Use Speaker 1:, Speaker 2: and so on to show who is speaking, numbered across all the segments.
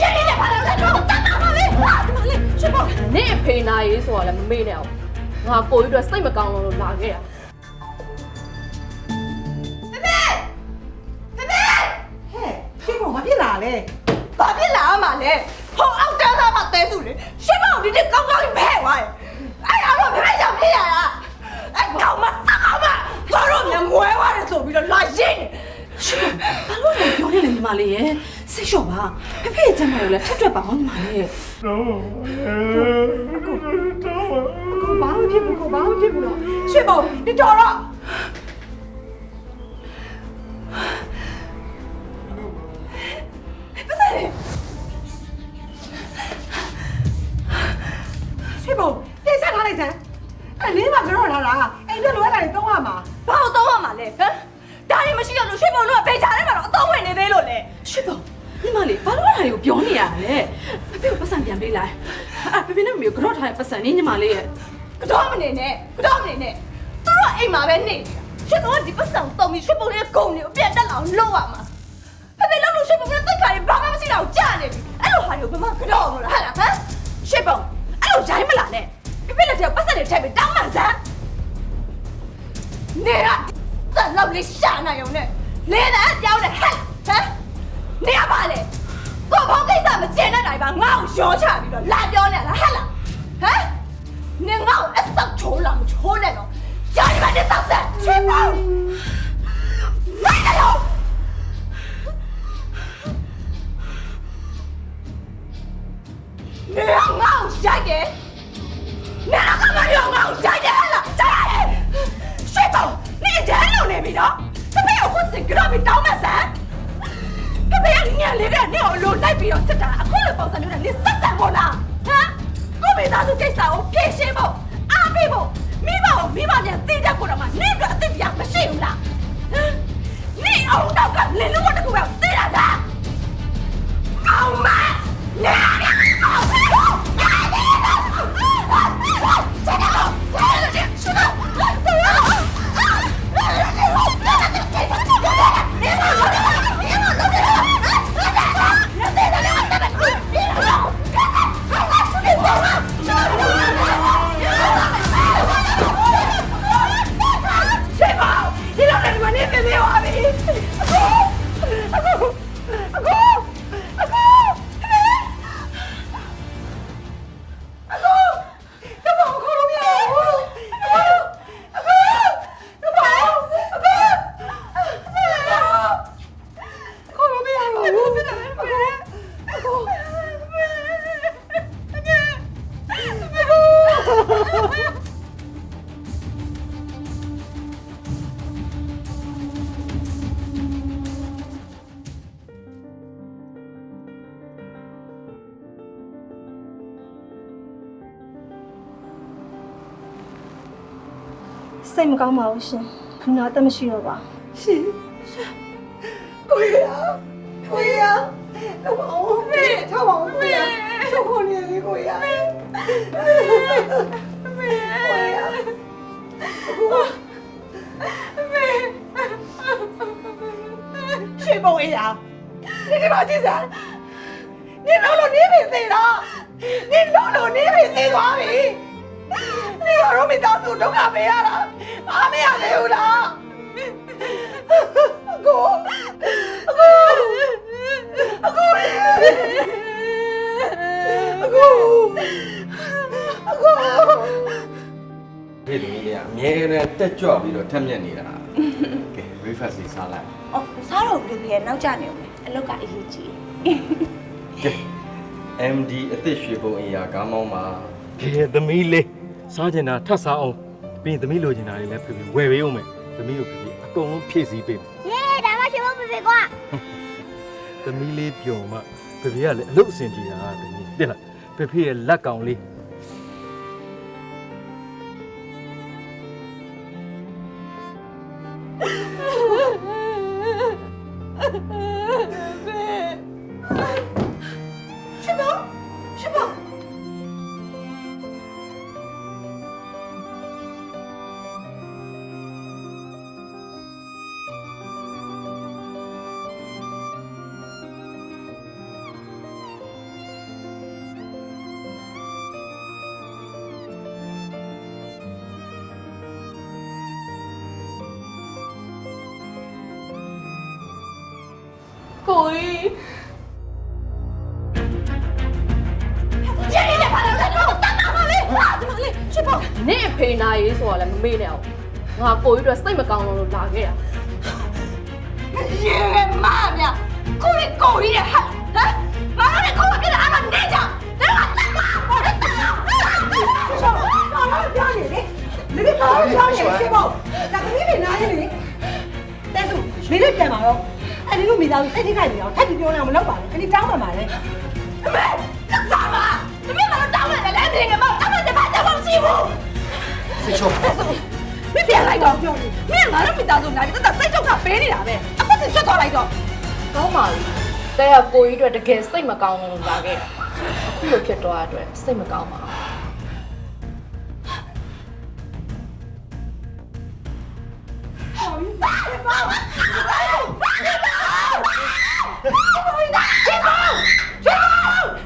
Speaker 1: ရှင်းနေတယ်ဘာလို့လဲတော့တတ်တာပါလေဟာဒီမှာလေရှင်းပါ
Speaker 2: နင့်အဖေနာရေးဆိုတာလည်းမမေ့နဲ့အောင်ငါကိုကြီးတို့စိတ်မကောင်းလို့လာခဲ့တာ
Speaker 3: ဟဲ့ရှင်းဖို့မဖြစ်လာလေ
Speaker 1: ဘာဖြစ်လာမှာလဲဟိုအောက်တန်းသားမှာတဲစုလေရှင်းပါဦးဒီနေ့ကောင်းကောင်းကြီးဖဲ့သွားတယ်အဲ့ဒါတော့ဖေဖေကြောင့်ဖြစ်ရတာအဲ့ကောင်မစကားမဘာလို့လဲမွဲသွားတယ်ဆိုပြီးတော့လာရင်းနေ
Speaker 3: ဘာလို့လဲပြောနေလဲညီမလေးရဲ့စိတ်လျှော့ပါဖေဖေရဲ့ ကျမတို့လည်းထက်တွက်ပါအောင်ညီမလေးရဲ့ကိုဘာမှဖြစ်ဘူးကိုဘာမှဖြစ်ဘူးတော့
Speaker 1: ရှင်းပါဦးဒီတော်တော့
Speaker 3: ရှင်းဖို့တင်ဆက်ထားလိုက်စမ်းအဲ့လေးမှာကြောက်ထားတာအိမ်တွက်လိုရတာတွေသုံးရမှာ
Speaker 1: ဘာလို့တော့မှာလဲဟမ်ဒါတွေမရှိတော့လို့ရှင်းပါဦးတို့ကဖေချာထဲမှာတော့အတော့ဝင်နေသေးလို့လေ
Speaker 3: ရှင်းဖို့ညီ မလေးဘာလို့အဲ့ဒါတွေကိုပြောနေရလဲဖေဖေကိုပတ်စံပြန်ပေးလိုက်အဲ့ဖေဖေနဲ့မမျိုးကြောက်ထားတဲ့ပတ်စံนี่ညီမလေးရဲ့
Speaker 1: ကတော့မနေနဲ့ကတော့မနေနဲ့သူတို့အိမ်မှာပဲနေနေတာရှင်းတော့ဒီပတ်စံတုံပြီးရှင်းပုံလေးကုံနေကိုပြန်တက်လာအောင်လုပ်ရမှာဖေဖေလောက်လို့ရှင်းပုံလေးတိတ်ခါရင်ဘာမှမရှိတော့ကြာနေပြီအဲ့လိုဟာတွေကိုဘယ်မှကတော့မလားဟာလားဟမ်ရှင်းပုံအဲ့လိုဂျိုင်းမလာနဲ့ဖေဖေလက်ထဲပတ်စံတွေထည့်ပြီးတောင်းမှန်စမ်းနေရစက်လောက်လေးရှာနေုံနဲ့လေတဲ့အပြောင်းနဲ့ဟဲ့ဟမ် နေရပါလေကိုဘောင်းကိစ္စမကျင်တဲ့တိုင်းပါငါ့ကိုရောချပြီးတော့လာပြောနေလားဟဲ့လားဟမ်နေငါ့ကိုအဆောက်ချိုးလာမချိုးနဲ့တော့ကြာဒီမှာနေဆောက်ဆက်ချစ်ပါမိုက်တယ်လို့နေငါ့ကိုရိုက်တယ်နေတော့ကမရောငါ့ကိုရိုက်တယ်ဟဲ့လားကြားရတယ်ရှစ်ပေါင်းနေကြမ်းလုံနေပြီနော်သမီးကိုခုစင်ကြောပြီးတောင်းမဆန်း ညာလေးတဲ့နင့်ကိုလိုလိုက်ပြီးတော့ချက်တာအခုလိုပုံစံမျိုးနဲ့နင့်ဆက်ဆံဖို့လားဟမ်ကိုမိသားစုကိစ္စကိုဖြေရှင်းဖို့အားပေးဖို့မိဘကိုမိဘပြန်တည်တတ်ဖို့
Speaker 4: စိတ်မကောင်းပါဘူးရှင်။နာတက်မရှိတော့ပါ
Speaker 3: ရှင်။ကိုရကိုရတော့ဘာလို့မေးတော့ဘာလို့မေးတော့ခုန်နေလေကိုရမေးမေးရှင်ပေါ်ရနေဒီမှာကြည့်စမ်းနေတော့လို့နေပြီသေးတော့နေတော့လို့နေပြီသေးသွားပြီ 你ရောမိသားစုဒုက္ခပေးရတာအားမရသေးဘူးလားအကိုအကိုအကိုရေအကိုအကို
Speaker 5: ဒီလိုကြီးကအမြဲတမ်းတက်ကြွပြီးတော့ထက်မြက်နေတာကဲ breakfast လေးစားလိုက်
Speaker 4: အော်စားတော့ဖေဖေနောက်ကျနေဦးမယ်အလုပ်ကအရေးကြီး
Speaker 5: ကဲ MD အသစ်ရွှေဘုံအရာကောင်းမောင်းပါ
Speaker 6: ကဲသမီးလေး စားကျင်တာထပ်စားအောင်ပြီးရင်သမီးလိုချင်တာတွေလည်းဖေဖေဝယ်ပေးအောင်မယ်သမီးတို့ဖေဖေအကုန်လုံးဖြည့်ဆည်းပေးမယ်
Speaker 4: ယေးဒါမှရှင်ဖို့ဖေဖေကွာ
Speaker 6: သမီးလေးပျော်မှဖေဖေကလည်းအလုပ်အဆင်ပြေတာသမီးသိလားဖေဖေရဲ့လက်ကောင်လေး
Speaker 2: ကိုကြ
Speaker 1: ီးရဲ့လေ
Speaker 2: ဖာ
Speaker 1: လာလာတော့တတ်တာပါလေဟာဒီမလေးချစ်ပေါ့
Speaker 2: နေအဖေနာရေးဆိုတာလည်းမမေ့နဲ့အောင်ငါကိုကြီးအတွက်စိတ်မကောင်းလို့လာခဲ့တာ
Speaker 1: ရေမာမြကိုရီကိုရီရဲ့ဟာဟမ်ဘာလို့ကိုကလည်းအမနေကြလဲလာတက်ပါဘာလို့တက်
Speaker 3: လာချောဘာလို့ပြောနေလဲမင်းကတော့ပြောနေချစ်ပေါ့ဒါကမင်းနဲ့နားရနေတယ်တဲ့သူမင်းနဲ့ပြန်ပါတော့ အဲ့ဒီလိုမိသားစုစိတ်ထိခိုက်နေတော့ထပ်ပြီးပြောနေအောင်မလုပ်ပါနဲ့အဲ့ဒီတောင်းပန်ပါလေ
Speaker 1: အမေတက်ပါပါသမီးကတော့တောင်းရတယ်လည်းနေကမအမတပတ်တော့မရှိဘူး
Speaker 5: စိတ်ချော
Speaker 1: မင်းပြန်လိုက်တော့ပြောနေမင်းကငါတို့မိသားစုနာပြီးတက်စိတ်ချုပ်ကပေးနေတာပဲအခုစစ်ထွက်သွားလိုက်တော့
Speaker 2: ကောင်းပါပြီတဲ့ကကိုကြီးအတွက်တကယ်စိတ်မကောင်းလို့လာခဲ့တာအခုလိုဖြစ်သွားတဲ့အတွက်စိတ်မကောင်းပါဘူး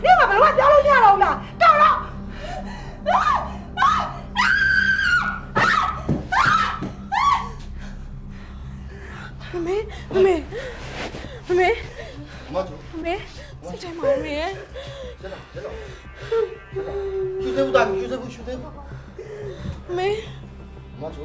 Speaker 3: နေမှာဘယ်လိုမှပြောလို့မရတော့ဘူးလားတော်တော့
Speaker 1: မမေမမေမမေ
Speaker 5: မချို
Speaker 1: မမေစိတ်ထဲမှာမမေရဲ့ကျလာကျလာ
Speaker 5: ရှူသေးဘူးတာရှူသေးဘူးရှူသေးဘူး
Speaker 1: မမေ
Speaker 5: မချို